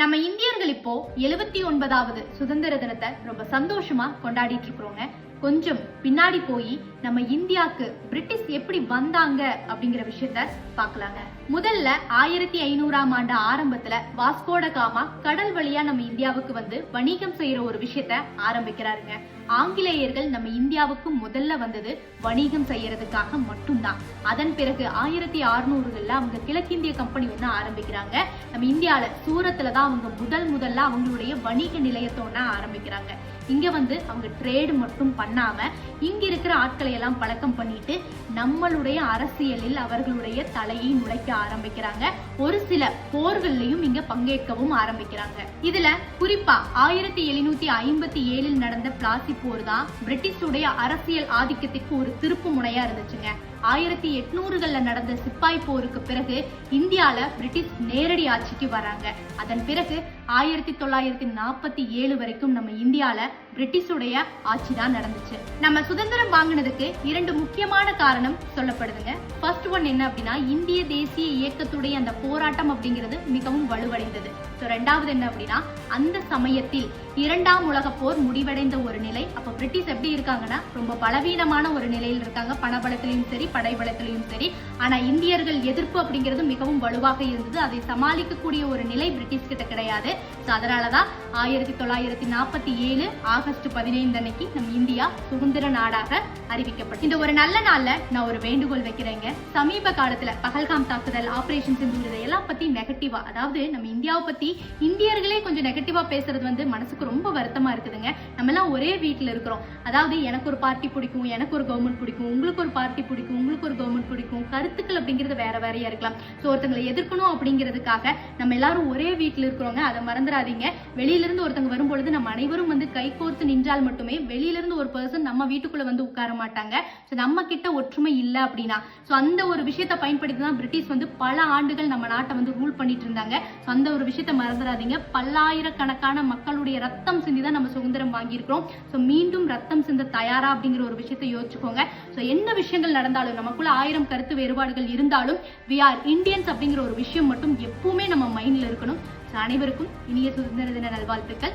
நம்ம இந்தியர்கள் இப்போ எழுபத்தி ஒன்பதாவது சுதந்திர தினத்தை ரொம்ப சந்தோஷமா கொண்டாடிட்டு இருக்கிறோங்க. கொஞ்சம் பின்னாடி போய் நம்ம இந்தியாவுக்கு பிரிட்டிஷ் எப்படி வந்தாங்க அப்படிங்கிற விஷயத்த பார்க்கலாங்க. முதல்ல ஆயிரத்தி ஐநூறாம் ஆண்டு ஆரம்பத்துல வாஸ்கோட காமா கடல் வழியா நம்ம இந்தியாவுக்கு வந்து வணிகம் செய்யற ஒரு விஷயத்த ஆரம்பிக்கிறாருங்க. ஆங்கிலேயர்கள் நம்ம இந்தியாவுக்கு முதல்ல வந்தது வணிகம் செய்யறதுக்காக மட்டும்தான். அதன் பிறகு ஆயிரத்தி அறுநூறுகள்ல அவங்க கிழக்கிந்திய கம்பெனி ஒன்று ஆரம்பிக்கிறாங்க. நம்ம இந்தியால சூரத்துல தான் அவங்க முதல் முதல்ல அவங்களுடைய வணிக நிலையத்தோட ஆரம்பிக்கிறாங்க. இங்க வந்து அவங்க ட்ரேடு மட்டும் பண்ணாம இங்க இருக்கிற ஆட்களை எல்லாம் பழக்கம் பண்ணிட்டு நம்மளுடைய அரசியலில் அவர்களுடைய தலையை நுழைக்க ஆரம்பிக்கிறாங்க. ஒரு சில போர்கள்லயும் இங்க பங்கேற்கவும் ஆரம்பிக்கிறாங்க. இதுல குறிப்பா ஆயிரத்தி எழுநூத்தி ஐம்பத்தி ஏழில் நடந்த பிளாசி போர் தான் பிரிட்டிஷுடைய அரசியல் ஆதிக்கத்திற்கு ஒரு திருப்பு முனையா இருந்துச்சுங்க. ஆயிரத்தி எட்நூறுகள்ல நடந்த சிப்பாய் போருக்கு பிறகு இந்தியால பிரிட்டிஷ் நேரடி ஆட்சிக்கு வராங்க. அதன் பிறகு ஆயிரத்தி தொள்ளாயிரத்தி நாற்பத்தி ஏழு வரைக்கும் நம்ம இந்தியால பிரிட்டிஷுடைய ஆட்சி தான் நடந்துச்சு. நம்ம சுதந்திரம் வாங்கினதுக்கு இரண்டு முக்கியமான காரணம் சொல்லப்படுதுங்க. ஃபர்ஸ்ட் ஒன் என்ன அப்படின்னா இந்திய தேசிய இயக்கத்துடைய அந்த போராட்டம் அப்படிங்கிறது மிகவும் வலுவடைந்தது. ஸோ ரெண்டாவது என்ன அப்படின்னா அந்த சமயத்தில் இரண்டாம் உலக போர் முடிவடைந்த ஒரு நிலை. அப்ப பிரிட்டிஷ் எப்படி இருக்காங்கன்னா ரொம்ப பலவீனமான ஒரு நிலையில் இருக்காங்க. பணபலத்திலையும் சரி படைபலத்திலையும் சரி ஆனா இந்தியர்கள் எதிர்ப்பு அப்படிங்கிறது மிகவும் வலுவாக இருந்தது. அதை சமாளிக்கக்கூடிய ஒரு நிலை பிரிட்டிஷ் கிட்ட கிடையாது. ஸோ அதனாலதான் ஆயிரத்தி தொள்ளாயிரத்தி நாற்பத்தி ஏழு ஆகஸ்ட் பதினைந்து அன்னைக்கு நம்ம இந்தியா சுதந்திர நாடாக அறிவிக்கப்படும் இந்த ஒரு நல்ல நாள்ல நான் ஒரு வேண்டுகோள் வைக்கிறேங்க. சமீப காலத்துல பகல்காம் தாக்குதல் ஆபரேஷன் சிந்து இதெல்லாம் பத்தி நெகட்டிவா அதாவது நம்ம இந்தியாவை பத்தி இந்தியர்களே கொஞ்சம் நெகட்டிவா பேசுறது வந்து மனசுக்கு ரொம்ப வருத்தமா இருக்குதுங்க. நம்ம எல்லாம் ஒரே வீட்டுல இருக்கிறோம். அதாவது எனக்கு ஒரு பார்ட்டி பிடிக்கும் எனக்கு ஒரு கவர்மெண்ட் பிடிக்கும் உங்களுக்கு ஒரு பார்ட்டி பிடிக்கும் உங்களுக்கு ஒரு கவர்மெண்ட் பிடிக்கும். கருத்துக்கள் அப்படிங்கிறது வேற வேறையா இருக்கலாம். ஸோ ஒருத்தங்களை எதிர்க்கணும் அப்படிங்கிறதுக்காக நம்ம எல்லாரும் ஒரே வீட்டில் இருக்கிறோங்க அதை மறந்துடாதீங்க. வெளியிலிருந்து ஒருத்தங்க வரும்பொழுது நம்ம அனைவரும் வந்து கை கோர்த்து நின்றால் மட்டுமே வெளியில இருந்து ஒரு பர்சன் நம்ம வீட்டுக்குள்ள வந்து உட்கார மாட்டாங்க. ஸோ நம்ம கிட்ட ஒற்றுமை இல்லை அப்படின்னா. ஸோ அந்த ஒரு விஷயத்தை பயன்படுத்தி தான் பிரிட்டிஷ் வந்து பல ஆண்டுகள் நம்ம நாட்டை வந்து ரூல் பண்ணிட்டு இருந்தாங்க. ஸோ அந்த ஒரு விஷயத்தை மறந்துடாதீங்க. பல்லாயிரக்கணக்கான மக்களுடைய ரத்தம் சிந்தி தான் நம்ம சுதந்திரம் வாங்கியிருக்கிறோம். ஸோ மீண்டும் ரத்தம் சிந்த தயாரா அப்படிங்கிற ஒரு விஷயத்தை யோசிச்சுக்கோங்க. ஸோ என்ன விஷயங்கள் நடந்தாலும் நமக்குள்ள ஆயிரம் கருத்து வேறுபாடுகள் இருந்தாலும் வி ஆர் இந்தியன்ஸ் அப்படிங்கிற ஒரு விஷயம் மட்டும் எப்பவுமே நம்ம மைண்ட்ல இருக்கணும். அனைவருக்கும் இனிய சுதந்திர தின நல்வாழ்த்துக்கள்.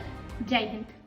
ஜெய்ஹிந்த்